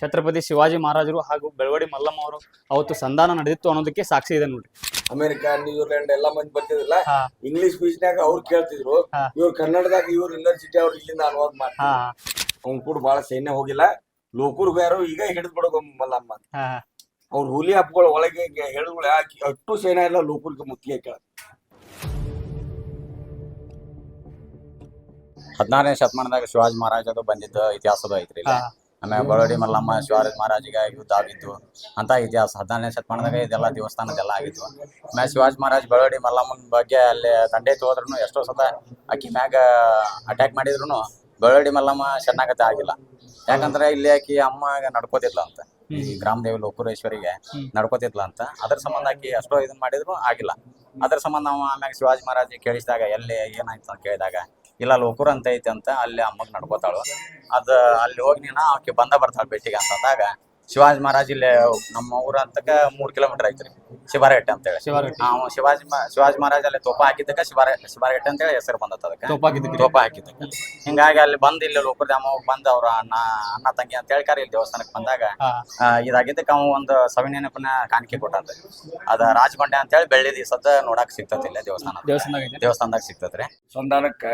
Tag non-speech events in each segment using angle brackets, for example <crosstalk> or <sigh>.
ಛತ್ರಪತಿ ಶಿವಾಜಿ ಮಹಾರಾಜರು ಹಾಗೂ ಬೆಳವಡಿ ಮಲ್ಲಮ್ಮ ಅವರು ಅವತ್ತು ಸಂಧಾನ ನಡೆದಿತ್ತು ಅನ್ನೋದಕ್ಕೆ ಸಾಕ್ಷಿ ಇದೆ ನೋಡಿ ಅಮೆರಿಕ ನ್ಯೂಜಿಲೆಂಡ್ ಎಲ್ಲಾ ಮಂದಿ ಬರ್ತಿದ್ರಲ್ಲ? ಇಂಗ್ಲಿಷ್ ಬೀಚ್ನಾಗ ಅವ್ರು ಕೇಳ್ತಿದ್ರು. ಇವ್ರು ಕನ್ನಡದಾಗ ಇವ್ರು ಯೂನಿವರ್ಸಿಟಿ ಅವ್ರು ಇಲ್ಲಿಂದ ಅನುವಾದ ಮಾಡ್ತಾರೆ ಅವ್ನ್ ಕೂಡ ಬಹಳ ಸೈನ್ಯ ಹೋಗಿಲ್ಲ. ಲೋಕೂರ್ ಬೇರು ಈಗ ಹಿಡಿದ್ ಬಿಡೋಕ ಮಲ್ಲಮ್ಮ ಅವ್ರು ಹುಲಿ ಹಬ್ಬಗಳ ಒಳಗೆ ಹೇಳಿದ್ಗಳು ಅಷ್ಟು ಸೈನ್ಯ ಎಲ್ಲ ಲೋಕೂರ್ಗೆ ಮುಖ್ಯ ಕೇಳ ಹದಿನಾರನೇ ಶತಮಾನದಾಗ ಶಿವಾಜಿ ಮಹಾರಾಜದು ಬಂದಿದ್ದ ಇತಿಹಾಸದ ಐತ್ರಿ. ಆಮೇಲೆ ಬಳ್ಳೋಡಿ ಮಲ್ಲಮ್ಮ ಶಿವರಾಜ ಮಹಾರಾಜಿಗೆ ಯುದ್ಧ ಆಗಿತ್ತು. ಅಂತ ಇತಿಹಾಸ ಹದಿನಾರನೇ ಶತಮಾನದಾಗ ಇದೆಲ್ಲ ದೇವಸ್ಥಾನದೆಲ್ಲ ಆಗಿತ್ತು. ಆಮೇಲೆ ಶಿವಾಜಿ ಮಹಾರಾಜ್ ಬಳ್ಳೋಡಿ ಮಲ್ಲಮ್ಮನ ಬಗ್ಗೆ ಅಲ್ಲಿ ತಂಡೆ ಹೋದ್ರು ಎಷ್ಟೋ ಸತ ಆಕಿ ಮ್ಯಾಗ ಅಟ್ಯಾಕ್ ಮಾಡಿದ್ರು ಬಳ್ಳೋಡಿ ಮಲ್ಲಮ್ಮ ಶರಣಾಗತಿ ಆಗಿಲ್ಲ. ಯಾಕಂದ್ರೆ ಇಲ್ಲಿ ಆಕಿ ಅಮ್ಮ ನಡ್ಕೋತಿದ್ಲ ಅಂತ. ಈ ಗ್ರಾಮ ದೇವಿ ಲೋಕುರೇಶ್ವರಿಗೆ ನಡ್ಕೋತಿದ್ಲ ಅಂತ. ಅದ್ರ ಸಂಬಂಧ ಆಕಿ ಅಷ್ಟೋ ಇದನ್ನ ಮಾಡಿದ್ರು ಆಗಿಲ್ಲ. ಅದ್ರ ಸಂಬಂಧ ನಾವು ಆಮ್ಯಾಗ ಶಿವಾಜಿ ಮಹಾರಾಜ್ ಕೇಳಿಸಿದಾಗ ಎಲ್ಲಿ ಏನಾಯ್ತು ಅಂತ ಕೇಳಿದಾಗ ಇಲ್ಲ ಲೋಕೂರ್ ಅಂತ ಐತಿ ಅಂತ ಅಲ್ಲಿ ಅಮ್ಮಗ್ ನಡ್ಕೋತಾಳು. ಅದು ಅಲ್ಲಿ ಹೋಗಿ ನೀನು ಆಕೆ ಬಂದ ಬರ್ತಾಳ ಅಂತ ಅಂತಂದಾಗ ಶಿವಾಜಿ ಮಹಾರಾಜ್ ಇಲ್ಲಿ ನಮ್ಮ ಊರ ಅಂತಕ ಮೂರ್ ಕಿಲೋಮೀಟರ್ ಐತ್ರಿ. ಶಿವಾರಗಟ್ಟೆ ಅಂತ ಹೇಳಿ. ನಾವು ಶಿವಾಜಿ ಮ- ಶಿವಾಜಿ ಮಹಾರಾಜ್ ಅಲ್ಲಿ ತೋಪ ಹಾಕಿದ್ದಕ್ಕ ಶಿವಾರ ಶಿವಾರಗಟ್ಟೆ ಅಂತ ಹೇಳಿ ಹೆಸರು ಬಂದತ್ತ ಅದಕ್ಕೆ. ತೋಪ ಹಾಕಿದ್ದಕ್ಕೆ. ತೋಪ ಹಾಕಿದ್ದಕ್ಕೆ. ಹಿಂಗಾಗಿ ಅಲ್ಲಿ ಬಂದ್ ಇಲ್ಲಿ ಲೋಕರ್ ಧಾಮ ಬಂದ್ ಅವ್ರ ಅಣ್ಣ ಅಣ್ಣ ತಂಗಿ ಅಂತ ಹೇಳ್ಕಾರ ಇಲ್ಲಿ ದೇವಸ್ಥಾನಕ್ಕೆ ಬಂದಾಗ ಇದಾಗಿದ್ದಕ್ಕ ಆ, ಇದಾಗಿದ್ದಕ್ಕೆ ಅವ ಒಂದು ಸವಿನೆನಪನ ಕಾಣಿಕೆ ಕೊಟ್ಟಂತ. ಅದ ರಾಜಬಂಡೆ ಅಂತ ಹೇಳಿ ಬೆಳ್ಳಿ ದಿವಸದ ನೋಡಕ್ ಸಿಗ್ತತಿ ಇಲ್ಲ ದೇವಸ್ಥಾನ. ದೇವಸ್ಥಾನದಾಗ ಐತೆ ದೇವಸ್ಥಾನದಾಗ ಸಿಗ್ತತ್ರಿ ಸಂಧಾನಕ್ಕ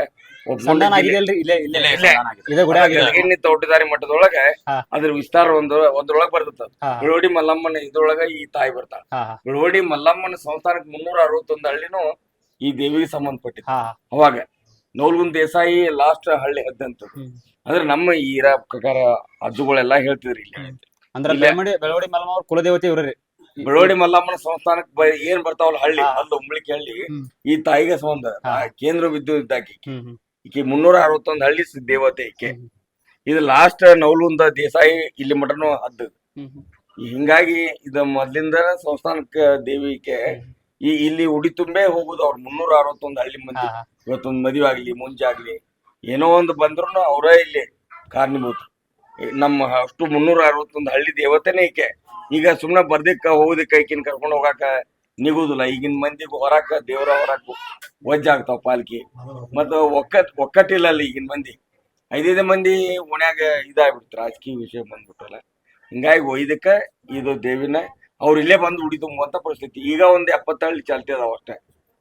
ಒಬ್ಬ ಸಂಧಾನ ಆಗಿದೆ ಅಲ್ರಿ? ಇಲ್ಲೇ ಇಲ್ಲೇ ಇಲ್ಲೇ. ಸಂಧಾನ ಆಗಿದೆ. ಇದೇ ಗುಡಿ ಆಗಿದೆ. ಗಲಗಿನ್ನಿ ತೋಟದಾರಿ ಮಠದೊಳಗ ಹಾ. ಅದ್ರ ವಿಸ್ತಾರ ಒಂದು ಒಂದ್ರೊಳಗ ಬರ್ತದ ಹಾ. ಬಿಳವಡಿ ಮಲ್ಲಮ್ಮನ ಇದ್ರೊಳಗ ಈ ತಾಯಿ ಬರ್ತಾಳ. ಹಾ ಹಾ. ಬಿಳವಡಿ ಮಲ್ಲಮ್ಮನ ಸಂಸ್ಥಾನಕ್ಕೆ ಮುನ್ನೂರ ಅರವತ್ತೊಂದು ಹಳ್ಳಿನೂ ಈ ದೇವಿಗೆ ಸಂಬಂಧಪಟ್ಟಿತ್ತು. ಹಾ. ಅವಾಗ ನೌಲ್ಗುಂದ್ ದೇಸಾಯಿ ಲಾಸ್ಟ್ ಹಳ್ಳಿ ಹದ್ದಂತ. ಅಂದ್ರೆ ನಮ್ಮ ಈ ರ ಪ್ರಕಾರ ಅಜ್ಜುಗಳೆಲ್ಲ ಹೇಳ್ತಿದ್ರು ಇಲ್ಲಿ. ಅಂದ್ರೆ. ಬೆಳವಡಿ ಬೆಳವಡಿ ಮಲ್ಲಮ್ಮ ಅವ್ರ ಕುಲದೇವತೆ ಇವ್ರಿ ಬೆಳವಡಿ ಮಲ್ಲಮ್ಮನ ಸಂಸ್ಥಾನಕ್ ಬ- ಏನ್ ಬರ್ತಾವಲ್ಲ ಹಳ್ಳಿ. ಅಲ್ಲಿ ಉಂಬಳಿಕೆ ಹಳ್ಳಿ. ಈ ತಾಯಿಗೆ ಸಂಬಂಧ. ಆ ಕೇಂದ್ರ ಬಿದ್ದು ಇದ್ದಾಕಿ ಈಕೆ ಮುನ್ನೂರ ಅರವತ್ತೊಂದು ಹಳ್ಳಿ ಸ- ದೇವತೆ ಈಕೆ. ಇದು ಲಾಸ್ಟ್ ನೌಲುಂದ ದೇಸಾಯಿ ಇಲ್ಲಿ ಮಟನು ಹದ್ದು. ಹಿಂಗಾಗಿ ಇದು ಮೊದ್ಲಿಂದ ಸಂಸ್ಥಾನಕ್ಕೆ ದೇವಿಕೆ ಈ ಇಲ್ಲಿ ಉಡಿ ತುಂಬೆ ಹೋಗುದು ಅವ್ರ ಮುನ್ನೂರ ಅರವತ್ತೊಂದು ಹಳ್ಳಿ ಮಂದಿ. ಹಾ ಇವತ್ತೊಂದು ಮದುವೆ ಆಗ್ಲಿ ಮುಂಜಾಗ್ಲಿ ಏನೋ ಒಂದು ಬಂದ್ರು ಅವರೇ ಇಲ್ಲಿ ಕಾರಣೀಭೂತ ನಮ್ಮ ಅಷ್ಟು ಮುನ್ನೂರ ಅರವತ್ತೊಂದು ಹಳ್ಳಿ ದೇವತೆನೇ ಈಕೆ. ಈಗ ಸುಮ್ಮನೆ ಬರ್ದಿಕ್ಕ ಹೋಗುದಕ್ಕ ಈಕಿನ ಕರ್ಕೊಂಡು ಹೋಗಾಕ ನಿಗುದಿಲ್ಲ. ಈಗಿನ ಮಂದಿಗೂ ಹೊರಾಕ ದೇವರ ಹೊರಾಕ ವಜ್ಜಾಗ್ತಾವ ಪಾಲ್ಕಿ. ಮತ್ತ ಒಕ್ಕಟ್ ಒಕ್ಕಟ್ಟಿಲ್ಲ ಅಲ್ಲಿ ಈಗಿನ ಮಂದಿ. ಐದೈದು ಮಂದಿ ಓಣ್ಯಾಗ ಇದಾಗ್ಬಿಡ್ತು. ರಾಜಕೀಯ ವಿಷಯ ಬಂದ್ಬಿಟ್ಟಲ್ಲ. ಹಿಂಗಾಗಿ ಒಯ್ದಕ್ಕೆ ಇದು ದೇವಿನ ಅವ್ರು ಇಲ್ಲೇ ಬಂದು ಉಡಿ ತುಂಬುವಂತ ಪರಿಸ್ಥಿತಿ ಈಗ ಒಂದು ಎಪ್ಪತ್ತು ಹಳ್ಳಿ ಚಾಲ್ತಿ ಅದಾವ ಅಷ್ಟೇ.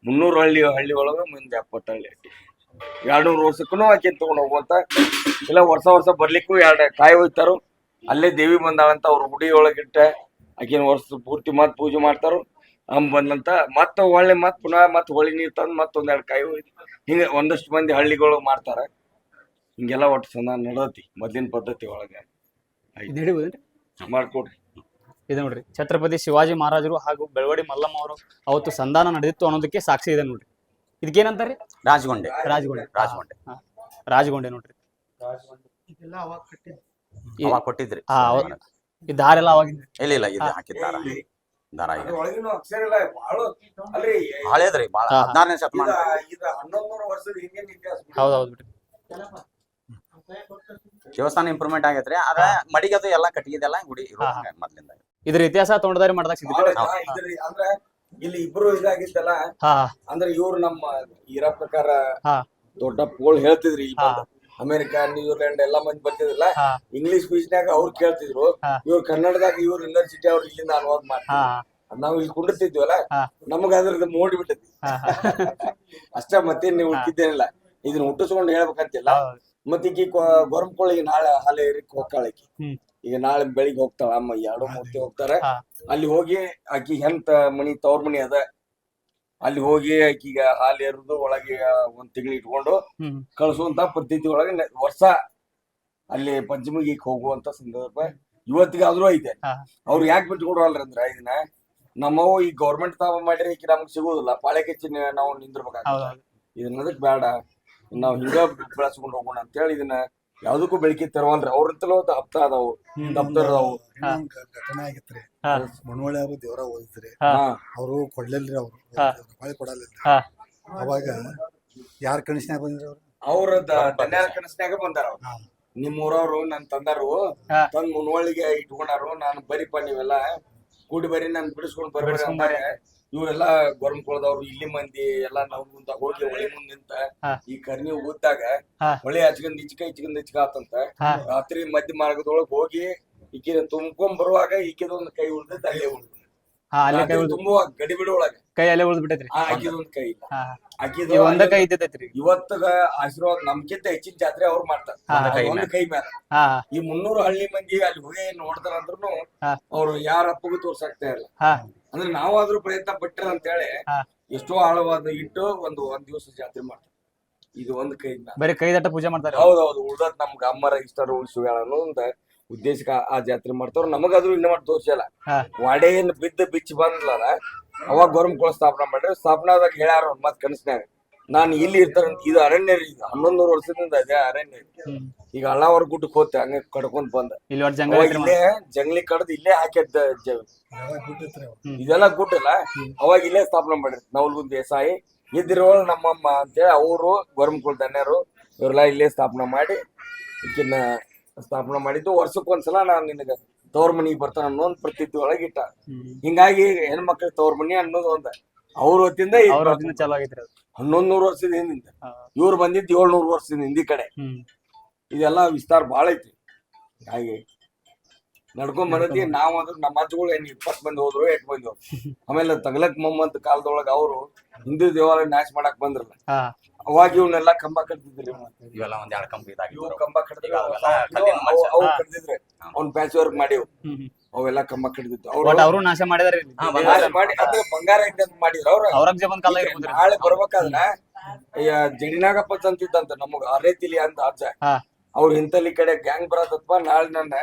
ಮುನ್ನೂರು ಹಳ್ಳಿ ಹಳ್ಳಿ ಒಳಗ ಮುಂದೆ ಎಪ್ಪತ್ತು ಹಳ್ಳಿ ಅಟ್ಟಿ ಎರಡ್ನೂರು ವರ್ಷಕ್ಕೂ ಆಕೆ ತಗೊಂಡು ಹೋಗುವಂತ. ಇಲ್ಲ ವರ್ಷ ವರ್ಷ ಬರ್ಲಿಕ್ಕೂ ಎರಡು ಕಾಯಿ ಹೋಯ್ತಾರು ಅಲ್ಲೇ ದೇವಿ ಬಂದಾಳಂತ ಅವ್ರ ಗುಡಿ ಒಳಗಿಟ್ಟ ಆಕಿನ ವರ್ಷ ಪೂರ್ತಿ ಮತ್ತೆ ಪೂಜೆ ಮಾಡ್ತಾರು. ಅಮ್ಮ ಬಂದಂತ ಮತ್ತೆ ಹೊಳ್ಳಿ ಮತ್ತೆ ಪುನಃ ಮತ್ತೆ ಹೊಳಿ ನೀರು ತಂದು ಮತ್ತೊಂದೆರಡು ಕಾಯಿ ಹೋಯ್ತು ಹಿಂಗೆ ಒಂದಷ್ಟು ಮಂದಿ ಹಳ್ಳಿಗಳು ಮಾಡ್ತಾರೆ. ಹಿಂಗೆಲ್ಲ ಒಟ್ಟು ಸಂದ ನಡತಿ ಮೊದ್ಲಿನ ಪದ್ಧತಿ ಒಳಗೆ. ಮಾಡ್ಕೊಡ್ರಿ. ಇದೆ ನೋಡ್ರಿ. ಛತ್ರಪತಿ ಶಿವಾಜಿ ಮಹಾರಾಜರು ಹಾಗೂ ಬೆಳವಡಿ ಮಲ್ಲಮ್ಮ ಅವರು ಅವತ್ತು ಸಂಧಾನ ನಡೆದಿತ್ತು ಅನ್ನೋದಕ್ಕೆ ಸಾಕ್ಷಿ ಇದೆ ನೋಡ್ರಿ. ಇದಕ್ಕೇನಂತಾರ್ರಿ ರಾಜಗೊಂಡೆ. ರಾಜಗೊಂಡೆ. ರಾಜಗೊಂಡೆ. ಹಾ. ರಾಜಗೊಂಡೆ ನೋಡ್ರಿ. ಈ- ಅವಾಗ ಕೊಟ್ಟಿದ್ರಿ. ಹಾ ಅವಾಗ ಈ ದಾರೆಲ್ಲ ಅವಾಗಿಂದ ಇಲ್ಲ ಇಲ್ಲ ಇದು ಹಾಕಿದ್ದಾರ ದಾರ. ಇದೆ. ಒಳಗಿನ ಅಕ್ಷರ ಇಲ್ಲ ಬಾಳ ಅಲ್ರಿ. ಹಳೇದ್ರಿ ಬಾಳ ಹಾ. ಹದಿನಾರನೇ ಶತಮಾನ. ಇದು ಹನ್ನೊಂದು ವರ್ಷದ ಹಿಂದಿನ ಇತಿಹಾಸ ಬಿಡು. ಹೌದ್ ಹೌದ್ ಬಿಡ್ರಿ ದೇವಸ್ಥಾನ ಇಂಪ್ರೂವ್ಮೆಂಟ್ ಆಗೈತ್ರಿ. ಆದ್ರೆ ಮಡಿಗದು ಎಲ್ಲಾ ಕಟ್ಟಿಗೆದೆಲ್ಲ ಗುಡಿ ಇರೋ ಹಾ, ಹಂಗ ಮೊದ್ಲಿಂದ ಇದ್ರ ಇತಿಹಾಸ ತೊಂಡದಾರಿ ಮಾಡ್ದಾಗ ಸಿಗ್ತದೆ ಅಂದ್ರೆ ಇಲ್ಲಿ ಇಬ್ರು ಇದಾಗಿತ್ತಲ್ಲ ಹಾ. ಅಂದ್ರೆ ಇವ್ರು ನಮ್ಮ ಇರ ಪ್ರಕಾರ ಹಾ. ದೊಡ್ಡ ಪೋಳ್ ಹೇಳ್ತಿದ್ರಿ. ಅಮೆರಿಕ ನ್ಯೂಜಿಲೆಂಡ್ ಎಲ್ಲಾ ಮಂದಿ ಬರ್ತಿದ್ರಲ್ಲ ಇಂಗ್ಲಿಷ್ ಬೀಚ್ನಾಗ ಅವ್ರು ಕೇಳ್ತಿದ್ರು. ಇವ್ರು ಕನ್ನಡದಾಗ ಇವ್ರು ಯೂನಿವರ್ಸಿಟಿ ಅವ್ರು ಇಲ್ಲಿಂದ ಅನುವಾದ ಮಾಡ್ತಾರೆ ಹಾ. ನಾವು ಇಲ್ಲಿ ಕುಂಡಿರ್ತಿದ್ವಲ್ಲ. ನಮಗ ಅದ್ರದ್ದು ಮೂಡಿ ಬಿಟ್ಟಿದ್ವಿ ಅಷ್ಟೇ ಅಷ್ಟ ಮತ್ತೇನ್ ನೀವು ಉಳ್ಕಿದ್ದೇನಿಲ್ಲ ಇದನ್ನ ಹುಟ್ಟಿಸ್ಕೊಂಡು ಹೇಳ್ಬೇಕಂತಿಲ್ಲ. ಹೌದ್. ಮತ್ತೆ ಈಕಿ ಗೊರಮಕೋಳಿಗೆ ನಾಳೆ ಹಾಲೆ ಏರಿಕ್ ಹೋಗ್ತಾಳ ಆಕಿ ಈಗ ನಾಳೆ ಬೆಳಿಗ್ಗೆ ಹೋಗ್ತಾಳ ಅಮ್ಮ ಎರಡು ಮೂರ್ತಿ ಹೋಗ್ತಾರ. ಅಲ್ಲಿ ಹೋಗಿ ಆಕಿ ಹೆಂತ ಮನಿ ತವ್ರ ಮನಿ ಅದ. ಅಲ್ಲಿ ಹೋಗಿ ಆಕಿಗ ಹಾಲು ಎರೆದು ಒಳಗೆ ಒಂದ್ ತಿಂಗಳು ಇಟ್ಕೊಂಡು ಕಳಿಸುವಂತ ಪದ್ಧತಿ ಒಳಗೆ ವರ್ಷ ಅಲ್ಲಿ ಪಂಚಮಿಗೆ ಹೋಗುವಂತ ಸಂದರ್ಭ ಇವತ್ತಿಗಾದ್ರೂ ಐತೆ. ಅವ್ರು ಯಾಕೆ ಬಿಟ್ಕೊಡವಲ್ರಿ ಅಂದ್ರ ಇದನ್ನ ನಮ್ಮವು ಈ ಗೌರ್ಮೆಂಟ್ ತಾವ ಮಾಡಿದ್ರೆ ಈಕಿ ನಮ್ಗೆ ಸಿಗೋದಿಲ್ಲ. ಪಾಳೆ ಕೆಚ್ಚಿ ನಾವು ನಿಂದಿರ್ಬೇಕಾಗ್ತದೆ. ಇದನ್ನದಕ್ಕೆ ಬೇಡ ನಾವ್ ಹಿಂಗ ಬೆಳೆಸ್ಕೊಂಡು ಹೋಗೋಣ ಅಂತ ಹೇಳಿ ಇದನ್ನ ಯಾವ್ದಕ್ಕೂ ಬೆಳಕಿ ತರವಲ್ರಿ. ಅವ್ರಂತಲೂ ಹಪ್ತ ಅದಾವು. ದಪ್ತರ ಅದಾವು. ಘಟನೆ ಆಗಿತ್ರಿ. ಹಾ. ಅವರು ದೇವರ ಓದಿದ್ರಿ. ಅವರು ಕೊಡ್ಲಿಲ್ರಿ ಅವ್ರು. ಮಳೆ ಹೊಳಿ ಕೊಡಲಿಲ್ಲ ಹಾ. ಅವಾಗ ಯಾರ ಕಣಿಸ್ನ್ಯಾಗ ಬಂದ್ರಿ ಅವ್ರು? ಅವ್ರ ದನ್ಯಾರ ಕನಸ್ನ್ಯಾಗ ಬಂದಾರ ಅವ್ರು. ಹಾ. ನಿಮ್ ಊರವ್ರು ನನ್ ತಂದಾರು ಹಾ. ತಂದ್ ಮುನ್ವಳಿಗೆ ಇಟ್ಕೊಂಡಾರು. ನಾನು ಬರೀಪ ನೀವೆಲ್ಲ ಕೂಡಿ ಬರೀ ನಾನು ಬಿಡಿಸ್ಕೊಂಡ್ ಬರ್ಬೇಕು ಬಿಡಿಸ್ಕೊಂಡ್ ಇವರೆಲ್ಲ ಗೊರಮಕೊಳದವ್ರು ಇಲ್ಲಿ ಮಂದಿ ಎಲ್ಲಾ ನಾವು ಮುಂದ ಹೋಗಿ ಹೊಳೆ ಮುಂದ್ ನಿಂತ ಈ ಕರ್ನಿ ಊದ್ದಾಗ ಹೊಳೆ ಹಚ್ಕೊಂಡ್ ಇಚ್ಕ ಇಚ್ಕೊಂಡ್ ಇಚ್ಕ ಆತಂತ. ರಾತ್ರಿ ಮಧ್ಯ ಮಾರ್ಗದೊಳಗ ಹೋಗಿ ಈಕಿನ ತುಂಬ್ಕೊಂಡ್ ಬರುವಾಗ ಈಕಿದೊಂದು ಕೈ ಉಳ್ದೈತೆ ಅಲ್ಲೇ ಉಳ್ದ. ತುಂಬುವ ಅಲ್ಲೇ ಕೈ ಉಳ್ದು. ತುಂಬುವಾಗ ಗಡಿ ಬಿಡುವೊಳಗ ಕೈ ಅಲ್ಲೇ ಉಳ್ದ್ ಬಿಟ್ಟೈತ್ರಿ. ಆ ಆಕಿದೊಂದ್ ಕೈ ಆಕಿದು ಒಂದ ಕೈ ಇದ್ದೈತ್ರಿ. ಇವತ್ತಗ ಆಶೀರ್ವಾದ ನಮ್ಕಿಂತ ಹೆಚ್ಚಿನ ಜಾತ್ರೆ ಅವ್ರು ಮಾಡ್ತಾರ. ಒಂದ್ ಕೈ ಮ್ಯಾಲ. ಹಾ ಈ ಮುನ್ನೂರು ಹಳ್ಳಿ ಮಂದಿ ಅಲ್ಲಿ ಹೋಗಿ ನೋಡ್ತಾರ ಅಂದ್ರೂ. ಅವ್ರು ಯಾರ ಅಪ್ಪಗೂ ತೋರ್ಸಾಕ್ತಾ ಇಲ್ಲ ಹಾ. ಅಂದ್ರೆ ನಾವಾದ್ರೂ ಪ್ರಯತ್ನ ಪಟ್ಟಿರ ಅಂತ ಹೇಳಿ ಹಾ. ಎಷ್ಟೋ ಆಳವಾದ ಇಟ್ಟು ಒಂದು ಒಂದ್ ದಿವಸ ಜಾತ್ರೆ ಮಾಡ್ತಾರೆ. ಇದು ಒಂದ್ ಕೈ ಬರೀ ಕೈ ದಟ್ಟ ಪೂಜೆ ಮಾಡ್ತಾರೆ? ಹೌದೌದು ಉಳ್ದದ್ ನಮ್ಗೆ ಅಮ್ಮರ ಇಷ್ಟರ ಉಳಿಸುವ ಅನ್ನೋ ಒಂದ್ ಉದ್ದೇಶಕ್ಕ ಆ ಜಾತ್ರೆ ಮಾಡ್ತಾರ ನಮಗಾದ್ರೂ ಇನ್ನ ಮಾಡಿ ತೋರ್ಸಲ್ಲ ಹಾ. ವಾಡೇನ್ ಬಿದ್ದ ಬಿಚ್ಚಿ ಬಂದ್ಲಲ್ಲ ಅವಾಗ ಗೌರ್ಮೆಂಟ್ ಸ್ಥಾಪನೆ ಮಾಡ್ರಿ ಸ್ಥಾಪನಾದಾಗ ಹೇಳ್ಯಾರ ಅವ್ರ್ ಮತ್ ಕನಸ್ನ್ಯಾಗ. ನಾನ್ ಇಲ್ಲಿ ಇರ್ತಾರಂತ ಇದು ಅರಣ್ಯ ರೀ ಇದು ಹನ್ನೊಂದು ನೂರು ವರ್ಷದಿಂದ ಇದೆ ಅರಣ್ಯ. ಈಗ ಅಲ್ಲಾವರ್ ಗುಡ್ಡಕ್ಕೆ ಹೋಗ್ತೆ ಹಂಗ ಕಡ್ಕೊಂಡ್ ಬಂದ. ಇಲ್ಲಿ ಒಟ್ಟು ಜಂಗಲ್ ಅವಾಗ ಐತ್ರಿ ಇಲ್ಲೇ ಜಂಗ್ಲಿ ಕಡ್ದು ಇಲ್ಲೇ ಹಾಕಿದ್ದ ಜ- ಗುಡ್ ಅಲ್ಲ ಅವ್ರು? ಇದೆಲ್ಲ ಗುಡ್ಡಲ್ಲ ಅವಾಗ ಇಲ್ಲೇ ಸ್ಥಾಪನೆ ಮಾಡಿದ್ರು ನವಲ್ಗುಂದ್ ದೇಸಾಯಿ. ಇದ್ದಿರೋಳು ನಮ್ಮಮ್ಮ ಅಂತೇಳಿ ಅವರು ಗೋರ್ಮಕುಲ್ ಧನ್ಯರು ಇವರೆಲ್ಲ ಇಲ್ಲೇ ಸ್ಥಾಪನೆ ಮಾಡಿ ಇದನ್ನ ಸ್ಥಾಪನೆ ಮಾಡಿದ್ದು. ವರ್ಷಕ್ಕೊಂದ್ಸಲ ನಾನು ನಿನಗ ತವ್ರ ಮನಿಗೆ ಬರ್ತಾನ ಅನ್ನೋ ಒಂದು ಪ್ರತೀತಿ ಒಳಗಿಟ್ಟ ಹಿಂಗಾಗಿ ಹೆಣ್ಮಕ್ಳಿಗೆ ತವ್ರ ಮನಿ ಅನ್ನೋದು ಒಂದ. ಅವ್ರ ಹೊತ್ತಿಂದ ಇದ್ ಅವ್ರ ಬರ್ತಾವ. ಹೊತ್ತಿಂದ ಚಾಲು ಆಗೈತ್ರಿ ಅದು. ಹನ್ನೊಂದ್ ನೂರು ವರ್ಷದ ಹಿಂದಿಂದ. ಹಾ. ಇವ್ರು ಬಂದಿದ್ದು ಏಳ್ನೂರು ವರ್ಷದ ಹಿಂದಿ ಕಡೆ. ಹ್ಮ್. ಇದೆಲ್ಲ ವಿಸ್ತಾರ ಬಾಳ ಐತಿ ಹಾಗೆ ನಡ್ಕೊಂಡ್ ಬರತಿ ನಾವ್ ಅಂದ್ರೆ ನಮ್ಮ ಅಜ್ಜಗಳು ಏನ್ ಇಪ್ಪತ್ ಮಂದಿ ಹೋದ್ರು ಎಂಟ್ ಮಂದಿ ಹೋದ್ರು. <laughs> ಆಮೇಲೆ ತಗಲಕ್ ಮೊಮ್ಮಂತ ಕಾಲದೊಳಗ ಅವರು ಹಿಂದೂ ದೇವಾಲಯ ನಾಶ ಮಾಡಕ್ ಬಂದ್ರಲ್ಲ. ಹಾ. ಅವಾಗ ಇವನ್ನೆಲ್ಲ ಕಂಬ ಕಟ್ತಿದ್ರಿ ಇವೆಲ್ಲ ಒಂದ್ ಎರಡ್ ಇವು ಇದಾಗಿತ್ತು ಕಂಬ ಕಟ್ತಿದ್ರು. ಅವು ಅವ್ನ್ ಪ್ಯಾಚ್ ವರ್ಕ್ ಮಾಡಿವ್. ಹ್ಮ್ ಹ್ಮ್. ಅವೆಲ್ಲ ಕಮ್ಮ ಕಡಿದಿತ್ತು ಅವರು ನಾಶ ಮಾಡಿದಾರೆ ಮಾಡಿ ಅಂದ್ರೆ ಬಂಗಾರ. ಐತೆ ಮಾಡಿದ್ರು ಅವ್ರ. ಔರಂಗಜೇಬನ್ ಕಾಲ ಇರ್ಬೋದ್ರಿ ನಾಳೆ ಬರ್ಬೇಕಾದ್ರ ಅಯ್ಯ, ಜಡಿನಾಗಪ್ಪ ತಂತಿದ್ದಂತ ನಮಗ ಅರೇತಿಲಿ ಅಂತ ಅಜ್ಜ. ಹಾ. ಅವ್ರ ಇಂತಲ್ಲಿ ಕಡೆ ಗ್ಯಾಂಗ್ ಬರತ್ತಪ್ಪ ನಾಳೆ ನನ್ನ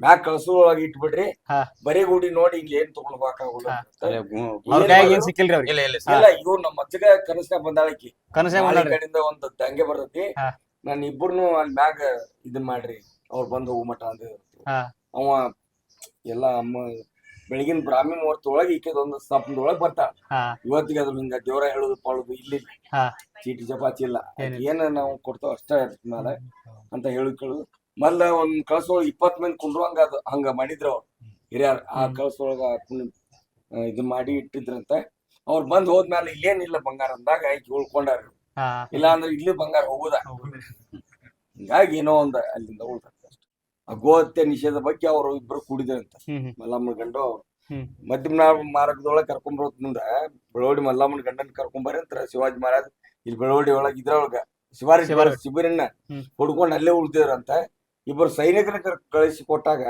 ಮ್ಯಾಕ್ ಕಳ್ಸೋಳಾಗ ಇಟ್ಬಿಡ್ರಿ. ಹಾ. ಬರೀ ಗುಡಿ ನೋಡಿ ಹಿಂಗ ಏನ್ ಅವ್ರಿಗೆ? ಇಲ್ಲ ಇವ್ರು ನಮ್ಮ ಅಜ್ಜಗ ಕನಸಿನ ಬಂದಾಳಕಿ. ಕನಸ ನಾಳೆ ಕಡೆಯಿಂದ ಒಂದ್ ದಂಗೆ ಬರ್ತೈತಿ. ನಾನು ಇಬ್ಬರನು ಅಲ್ಲಿ ಮ್ಯಾಗ ಇದನ್ ಮಾಡ್ರಿ. ಅವ್ರು ಬಂದು ಹೋಗು ಹಾ. ಅವ ಎಲ್ಲ ಅಮ್ಮ ಬೆಳಗಿನ ಬ್ರಾಹ್ಮಿ ಒಂದು ಈಕೆದೊಂದು ಸ್ಥಾಪನದೊಳಗೆ ಬರ್ತಾಳ. ಹಾ. ಇವತ್ತಿಗೆ ಅದ್ರ ಹಿಂಗ ದೇವರ ಹೇಳುದು ಪಾಳುದು ಇಲ್ಲಿ ಹಾ. ಚೀಟಿ ಚಪಾತಿ ಇಲ್ಲ. ಏನ ನಾವು ಕೊಡ್ತಾವ ಅಷ್ಟ ಮೇಲೆ ಅಂತ ಹೇಳು ಕೇಳುದು. ಮೊದ್ಲ ಒಂದ್ ಕಳ್ಸೊಳಗ ಇಪ್ಪತ್ ಮಂದಿ ಕುಂಡ್ರುವಂಗ ಅದು ಹಂಗ ಮಾಡಿದ್ರ ಅವ್ರು. ಹಿರಿಯರ್ ಆ. ಕಳ್ಸೊಳಗ ಆ, ಇದು ಮಾಡಿ ಇಟ್ಟಿದ್ರಂತೆ ಅವ್ರು ಬಂದ್ ಹೋದ್ಮೇಲೆ ಇಲ್ಲೇನಿಲ್ಲ ಬಂಗಾರ ಅಂದಾಗ ಆಕಿ ಉಳ್ಕೊಂಡಾರ. ಹಾ. ಇಲ್ಲ ಅಂದ್ರೆ ಇಲ್ಲಿ ಬಂಗಾರ ಹೋಗುದ. ಹಿಂಗಾಗಿ ಏನೋ ಒಂದ್ ಅಲ್ಲಿಂದ ಉಳ್ದ. ಗೋಹತ್ಯೆ ನಿಷೇಧ ಬಗ್ಗೆ ಅವರು ಇಬ್ರು ಕೂಡಿದ್ರಂತ. ಮಲ್ಲಮ್ಮನ ಗಂಡು ಮಧ್ಯಮ ಮಾರ್ಗದೊಳಗೆ ಕರ್ಕೊಂಬರೋದ್ ಮುಂದ ಬೆಳವಡಿ ಮಲ್ಲಮ್ಮನ ಗಂಡನ ಕರ್ಕೊಂಬರಿ ಅಂತ ಶಿವಾಜಿ ಮಹಾರಾಜ್. ಇಲ್ಲಿ ಬೆಳವಡಿ ಒಳಗ ಇದ್ರೊಳಗ ಶಿವಾರಿ ಶಿವಾರಿ. ಶಿಬಿರನ್ನ ಹುಡ್ಕೊಂಡು ಅಲ್ಲೇ ಉಳ್ದಿದ್ರಂತ. ಇಬ್ಬರು ಸೈನಿಕರ ಕಳಿಸಿ ಕೊಟ್ಟಾಗ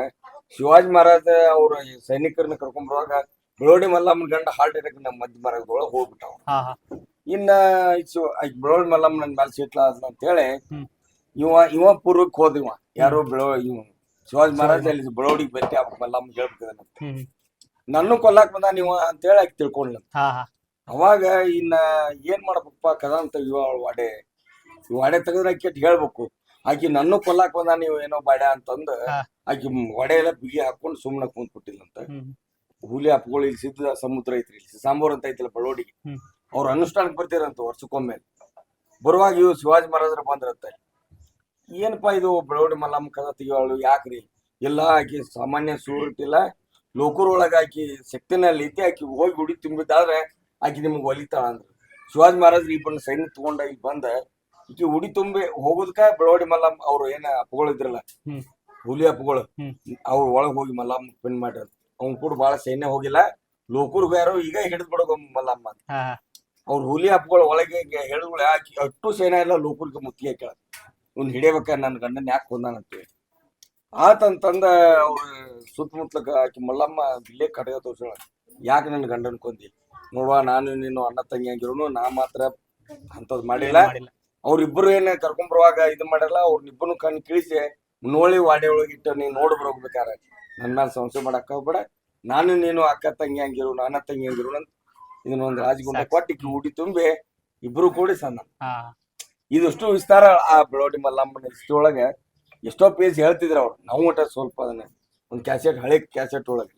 ಶಿವಾಜಿ ಮಹಾರಾಜ ಅವ್ರ ಸೈನಿಕರನ್ನ ಕರ್ಕೊಂಬರುವಾಗ ಬೆಳವಡಿ ಮಲ್ಲಮ್ಮನ ಗಂಡ ಹಾರ್ಟ್ ಅಟ್ಯಾಕ್ ನಮ್ಮ ಮಧ್ಯ ಮಾರ್ಗದೊಳಗೆ ಹೋಗ್ಬಿಟ್ಟವ್ ಇನ್ನ ಬೆಳವಡಿ ಮಲ್ಲಮ್ಮನ ಮೇಲೆ ಸಿಟ್ಲ ಅಂತ ಹೇಳಿ. ಇವ ಇವ ಪೂರ್ವಕ್ಕೆ ಹೋದಿವ ಯಾರೋ ಬೆಳವ ಇವ. ಶಿವಾಜಿ ಮಹಾರಾಜ್ ಅಲ್ಲಿ ಬೆಳವಡಿಗೆ ಭೇಟಿ ಆಗ್ಬೇಕು ಮಲ್ಲಮ್ಮ ಹ್ಮ್. ನನ್ನ ಕೊಲ್ಲಾಕ್ ಬಂದ ನೀವು ಅಂತ ಹೇಳಿ ತಿಳ್ಕೊಂಡ್ಲ ಹಾ ಹಾ. ಅವಾಗ ಇನ್ನ ಏನ್ ಮಾಡ್ಬೇಕಪ್ಪ ಕದ ಅಂತ ಇವ ವಾಡೆ ವಾಡೆ ತೆಗೆದ್ರೆ ಆಕಿ ಹೇಳ್ಬೇಕು. ಆಕಿ ನನ್ನ ಕೊಲ್ಲಾಕ್ ಬಂದ ನೀವು ಏನೋ ಬಾಡ ಅಂತಂದ. ಆಕಿ ವಡೆ ಎಲ್ಲ ಬಿಗಿ ಹಾಕೊಂಡು ಸುಮ್ಮನೆ ಕುಂತ್ ಬಿಟ್ಟಿಲ್ಲಂತ ಹ್ಮ್. ಹುಲಿ ಹಪ್ಪಗಳು ಇಲ್ಲಿ ಸಿದ್ಧ ಸಮುದ್ರ ಐತ್ರಿ ಇಲ್ಲಿ ಸಾಂಬಾರ್ ಅಂತ ಐತಿಲ್ಲ ಬಳ್ಳೋಡಿಗೆ. ಅವ್ರ ಅನುಷ್ಠಾನಕ್ಕೆ ಬರ್ತೀರಂತ ವರ್ಷಕ್ಕೊಮ್ಮೆ. ಬರುವಾಗ ಇವ್ ಶಿವಾಜಿ ಮಹಾರಾಜರ ಬಂದ್ರಂತೆ. ಏನಪ್ಪಾ ಇದು ಬೆಳವಡಿ ಮಲ್ಲಮ್ಮ ಕದ ತೆಗಿಯೋಳು ಯಾಕ್ರಿ? ಇಲ್ಲ ಆಕಿ ಸಾಮಾನ್ಯ ಸೂರಿಟ್ಟಿಲ್ಲ ಲೋಕರೊಳಗೆ ಆಕಿ ಶಕ್ತಿನಲ್ಲಿ ಐತಿ ಆಕಿ ಹೋಗಿ ಗುಡಿ ತುಂಬಿದ್ದಾದ್ರೆ ಆಕಿ ನಿಮ್ಗೆ ಒಲಿತಾಳ ಅಂದ್ರು. ಶಿವಾಜಿ ಮಹಾರಾಜ್ ಇಬ್ಬರನ್ನ ಸೈನ್ಯ ತಗೊಂಡ ಇಲ್ಲಿ ಬಂದ ಈಕಿ ಉಡಿ ತುಂಬಿ ಹೋಗೋದಕ್ಕ ಬೆಳವಡಿ ಮಲ್ಲಮ್ಮ ಅವ್ರು ಏನ ಅಪ್ಪಗಳು ಇದ್ರಲ್ಲ ಹುಲಿ ಅಪ್ಪಗಳು ಅವ್ರು ಒಳಗ್ ಹೋಗಿ ಮಲ್ಲಮ್ಮ ಪಿನ್ ಮಾಡ್ಯಾರ. ಅವ್ನ್ ಕೂಡ ಬಹಳ ಸೈನ್ಯ ಹೋಗಿಲ್ಲ ಲೋಕರು ಯಾರು ಈಗ ಹಿಡಿದ್ ಬಿಡೋದು ಮಲ್ಲಮ್ಮ ಅವ್ರ ಹುಲಿ ಅಪ್ಪಗಳು ಒಳಗೆ ಹೇಳಿದ್ಗಳು ಆಕಿ ಅಷ್ಟು ಸೈನ್ಯ ಇಲ್ಲ ಲೋಕೂರ್ಗೆ ಮುತ್ತಿಗೆ ಕೇಳ ಇವ್ನ ಹಿಡಿಯಬೇಕ ನನ್ನ ಗಂಡನ ಯಾಕೆ ಕೊಂದಾನಂತೇಳಿ ಆತಂತಂದ ಅವ್ರ ಸುತ್ತಮುತ್ತಲಕ ಆಕಿ ಮಲ್ಲಮ್ಮ ಇಲ್ಲೇ ಕಡೆಯ ತೋರ್ಸೋಣ ಯಾಕೆ ನನ್ನ ಗಂಡನ ಕೊಂದಿ? ನೋಡುವ ನಾನು ನೀನು ಅಣ್ಣ ತಂಗಿ ಆಗಿರೋನು ನಾ ಮಾತ್ರ ಅಂತದ್ ಮಾಡಿಲ್ಲ. ಅವ್ರಿಬ್ರು ಏನ್ ಕರ್ಕೊಂಡ್ ಬರುವಾಗ ಇದು ಮಾಡಲ್ಲ ಅವ್ರನ್ನಿಬ್ಬರು ಕಣ್ ಕಿಳಿಸಿ ನೋಡಿ ವಾಡೆ ಒಳಗೆ ಇಟ್ಟು ನೀನ್ ನೋಡಿ ಬರೋಗ್ಬೇಕಾರ ನನ್ನ ಸಂಶಯ ಮಾಡಕ್ ಹೋಗ್ಬೇಡ ನಾನು ನೀನು ಅಕ್ಕ ತಂಗಿ ಹಂಗಿರು ಅಣ್ಣ ತಂಗಿ ಹಂಗಿರು ಅಂತ ಇದನ್ನ ಒಂದು ರಾಜಗುಂಡ. ಊಟಿ ಉಡಿ ತುಂಬಿ ಇಬ್ರು ಕೂಡಿ ಸಣ್ಣ. ಇದಷ್ಟು ವಿಸ್ತಾರ ಆ ಬೆಳವಡಿ ಮಲ್ಲಮ್ಮನ ಇಷ್ಟೊಳಗೆ ಒಳಗೆ ಎಷ್ಟೋ ಪೇಜ್ ಹೇಳ್ತಿದ್ರು ಅವ್ರು. ನಾವು ಒಟ್ಟ ಸ್ವಲ್ಪ ಅದನ್ನ ಒಂದು ಕ್ಯಾಸೆಟ್ ಹಳೆ ಕ್ಯಾಸೆಟ್ ಒಳಗೆ.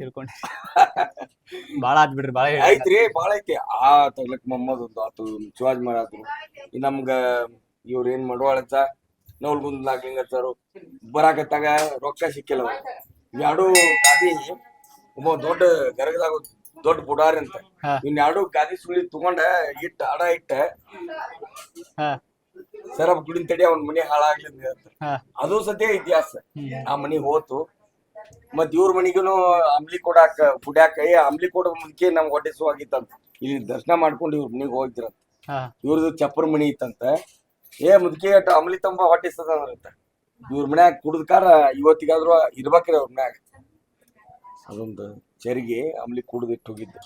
ತಿಳ್ಕೊಂಡೆ. ಬಾಳ ಆತ್ ಬಿಡ್ರಿ ಬಾಳ ಹೇಳಿ ಐತ್ರಿ ಬಾಳ ಐತಿ. ಆ ತಗ್ಲಕ್ ಮೊಹಮ್ಮದ್ ಒಂದು ಆತು ಶಿವಾಜಿ ಮಹಾರಾಜರು. ಈ ನಮ್ಗ ಇವ್ರ ಏನ್ ಮಾಡುವಾಳಂತ ನವಲ್ಗುಂದ್ ನಾಗ್ಲಿಂಗತ್ತರು ಬರಾಕತ್ತಾಗ ರೊಕ್ಕ ಸಿಕ್ಕಿಲ್ಲ. ಎರಡು ಗಾದಿ ಒಬ್ಬ ದೊಡ್ಡ ಗರಗದಾಗ ದೊಡ್ಡ ಬುಡಾರಿ ಅಂತ. ಹಾ. ಇನ್ ಎರಡು ಗಾದಿ ಸುಳಿ ತಗೊಂಡ ಇಟ್ಟ ಅಡ ಇಟ್ಟ. ಹಾ. ಸರಬ್ ಗುಡಿನ ತಡಿ ಅವ್ನ ಮನಿ ಹಾಳಾಗ್ಲಿ ಅಂತ ಹೇಳ್ತಾರೆ. ಹಾ. ಅದು ಸದ್ಯ ಇತಿಹಾಸ. ಆ ಮನಿ ಹೋತು. ಮತ್ ಇವ್ರ ಮನಿಗೂನು ಅಂಬ್ಲಿ ಕೊಡಾಕ ಕುಡ್ಯಾಕ ಏ ಅಂಬ್ಲಿ ಕೊಡೋ ಮುಂಚೆ ನಮ್ಗೆ ಹೊಟ್ಟೆ ಸುವಾಗಿತ್ತಂತ ಇಲ್ಲಿ ದರ್ಶನ ಮಾಡ್ಕೊಂಡು ಇವ್ರ ಮನಿಗೆ ಹೋಗ್ತಿರಂತ ಹಾ. ಇವ್ರದ್ದು ಚಪ್ಪರ್ ಮನಿ ಇತ್ತಂತ. ಏ ಮುದುಕಿ ಅಟ್ ಅಂಬ್ಲಿ ತಂಬ ಹೊಟ್ಟೆ ಸದಂದ್ರಂತ ಇವ್ರ ಮನ್ಯಾಗ ಕುಡ್ದಕಾರ ಇವತ್ತಿಗಾದ್ರೂ ಇರ್ಬೇಕ್ರಿ ಅವ್ರ ಮನ್ಯಾಗ. ಅದೊಂದು ಚರಿಗೆ ಅಮ್ಲಿ ಕುಡ್ದಿಟ್ಟು ಹೋಗಿದ್ದು.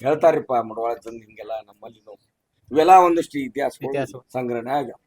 ಹೇಳ್ತಾರಿಪ್ಪ ಮಡವಾಳ ಜನ ಹಿಂಗೆಲ್ಲ ನಮ್ಮಲ್ಲಿ ಇವೆಲ್ಲ ಒಂದಿಷ್ಟು ಇತಿಹಾಸ ಇತಿಹಾಸ. ಸಂಗ್ರಹಣೆ ಆಗ್ಯಾವ.